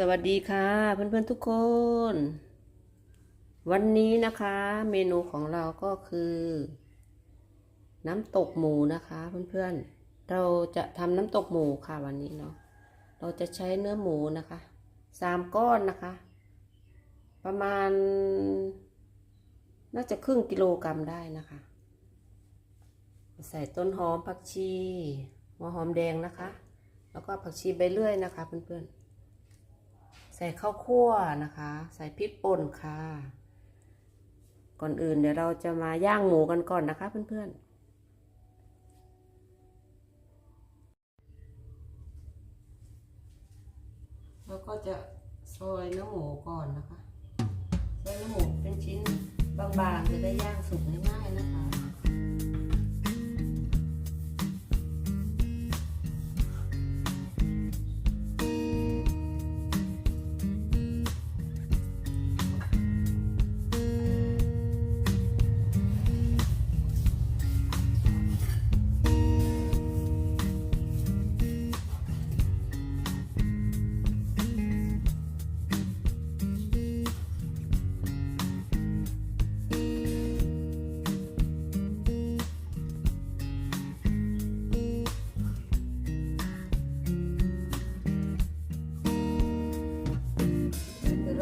สวัสดีค่ะเพื่อนๆทุกคน วันนี้นะคะเมนูของเราก็คือ น้ำตกหมูนะคะเพื่อนๆเราจะทำน้ำตกหมูค่ะวันนี้เนาะเราจะใช้เนื้อหมูนะคะสามก้อนนะคะ ประมาณ น่าจะครึ่งกิโลกรัมได้นะคะ ใส่ต้นหอมผักชีหัวหอมแดงนะคะ แล้วก็ผักชีใบเลื่อยนะคะเพื่อนๆ ใส่ข้าวคั่วนะคะ ใส่พริกป่นค่ะ ก่อนอื่นเดี๋ยวเราจะมาย่างหมูกันก่อนนะคะ เพื่อนๆเราก็จะซอยเนื้อหมูก่อนนะคะ ซอยเนื้อหมูเป็นชิ้นบางๆจะได้ย่างสุกง่าย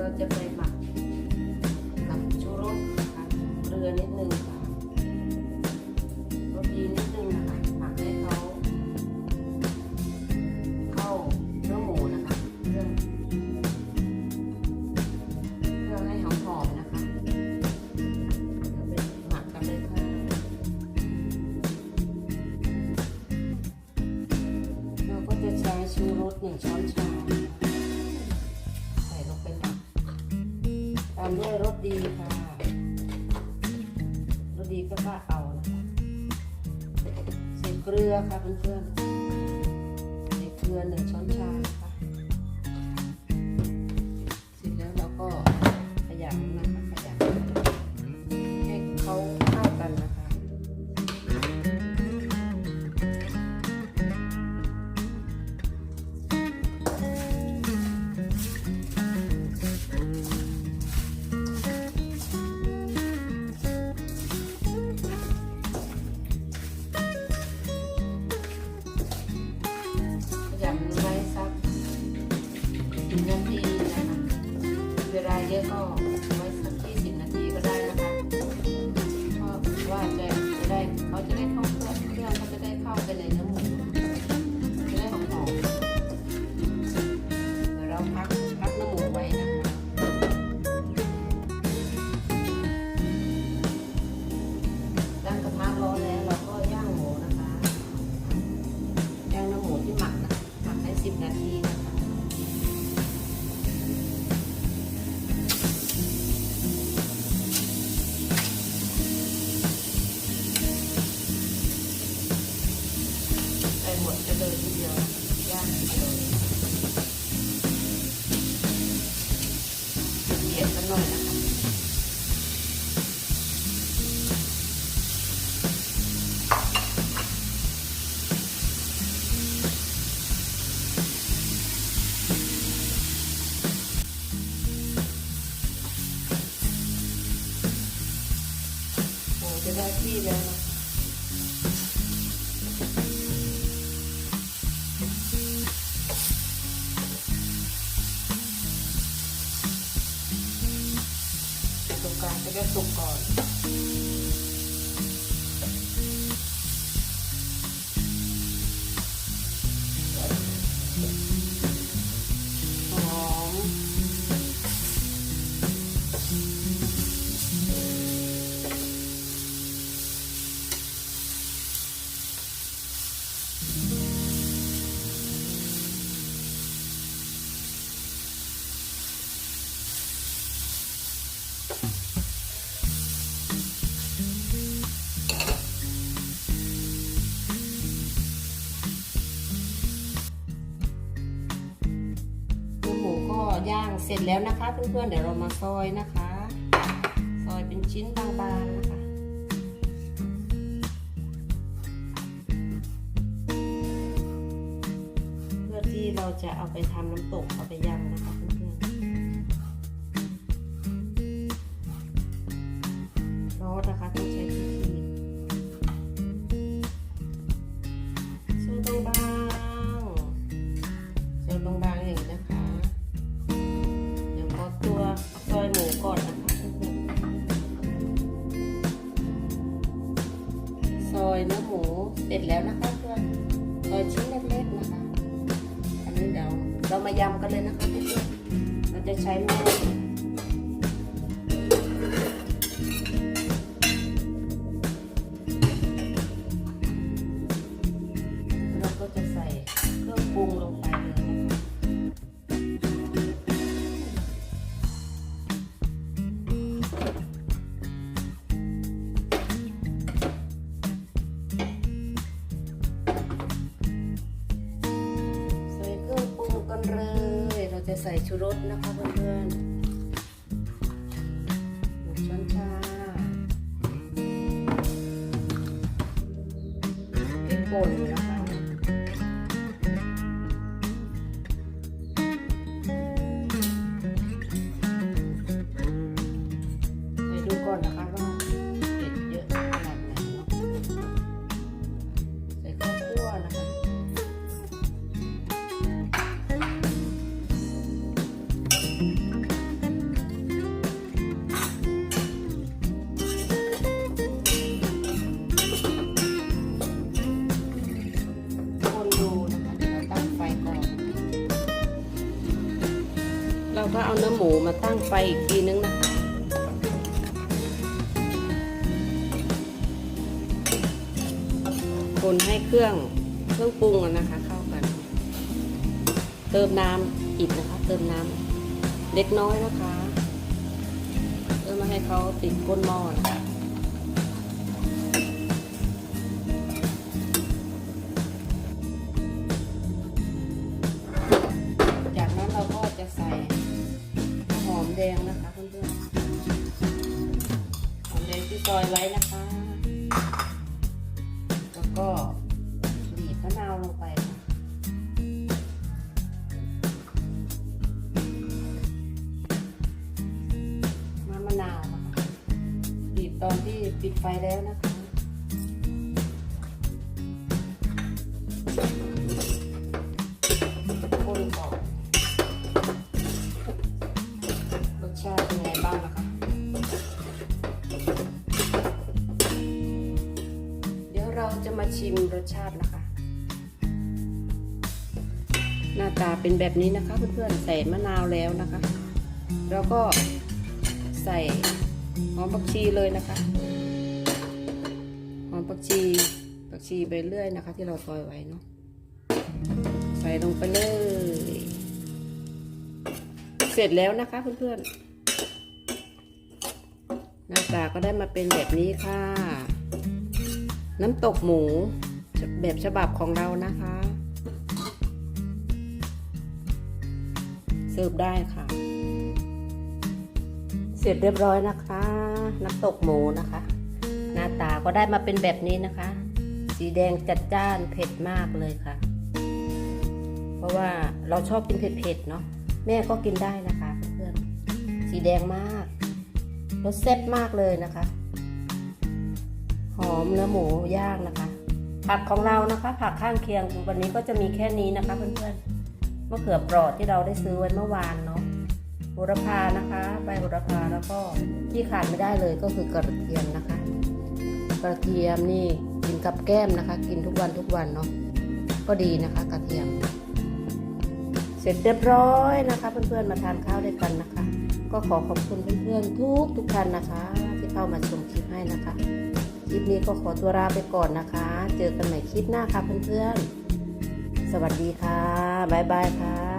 ๆ เกลือค่ะเพื่อนๆใส่เกลือหนึ่งช้อนชานะคะเสร็จแล้วเราก็ขยำนะคะ จะ ย่างเสร็จแล้วนะคะเพื่อนๆเดี๋ยวเรามาซอยนะคะ ซอยเป็นชิ้นบางๆนะคะเพื่อที่เราจะเอาไปทำน้ำตกเอาไปยำนะคะ อยเนื้อหมูเสร็จแล้วนะคะเพื่อนซอยชิ้นเล็กๆนะคะ อันนี้เดี๋ยวเรามายำกันเลยนะคะเพื่อนเราจะใช้แม่เราก็จะใส่ ใส่ชูรสนะคะเพื่อนๆ ก็เอาเนื้อหมูมาตั้งไฟอีกทีนึงนะคะ คนให้เครื่องเครื่องปรุงนะคะ เข้ากัน เติมน้ำอีกนะคะ เติมน้ำเล็กน้อยนะคะ เพื่อมาให้เขาติดก้นหม้อนะคะ ตอนที่ปิดไฟแล้วนะคะคนก่อนรสชาติเป็นไงบ้างนะคะ เดี๋ยวเราจะมาชิมรสชาตินะคะ หน้าตาเป็นแบบนี้นะคะเพื่อนๆใส่มะนาวแล้วนะคะ แล้วก็ใส่ หอมผักชีเลยนะคะหอมผักชีผักชีไปเรื่อยนะคะ ที่เราซอยไว้เนาะใส่ลงไปเลย เสร็จแล้วนะคะเพื่อนๆหน้าตาก็ได้มาเป็นแบบนี้ค่ะ น้ำตกหมูแบบฉบับของเรานะคะเสิร์ฟได้ค่ะ เสร็จเรียบร้อยนะคะ น้ำตกหมูนะคะ หน้าตาก็ได้มาเป็นแบบนี้นะคะ สีแดงจัดจ้านเผ็ดมากเลยค่ะ เพราะว่าเราชอบกินเผ็ดๆเนาะแม่ก็กินได้นะคะเพื่อนสีแดงมากรสแซ่บมากเลยนะคะ หอมเนื้อหมูย่างนะคะ ผักของเรานะคะ ผักข้างเคียงวันนี้ก็จะมีแค่นี้นะคะเพื่อนๆมะเขือเปราะที่เราได้ซื้อไว้เมื่อวานเนาะ โหระพานะคะ ใบโหระพาแล้วก็ที่ขาดไม่ได้เลยก็คือกระเทียมนะคะ กระเทียมนี่กินกับแก้มนะคะ กินทุกวันทุกวันเนาะก็ดีนะคะ กระเทียม เสร็จเรียบร้อยนะคะ เพื่อนๆมาทานข้าวด้วยกันนะคะ ก็ขอขอบคุณเพื่อนๆทุกทุกท่านนะคะ ที่เข้ามาชมคลิปให้นะคะคลิปนี้ก็ขอตัวลาไปก่อนนะคะ เจอกันใหม่คลิปหน้าค่ะเพื่อนๆสวัสดีค่ะบ๊ายบายค่ะ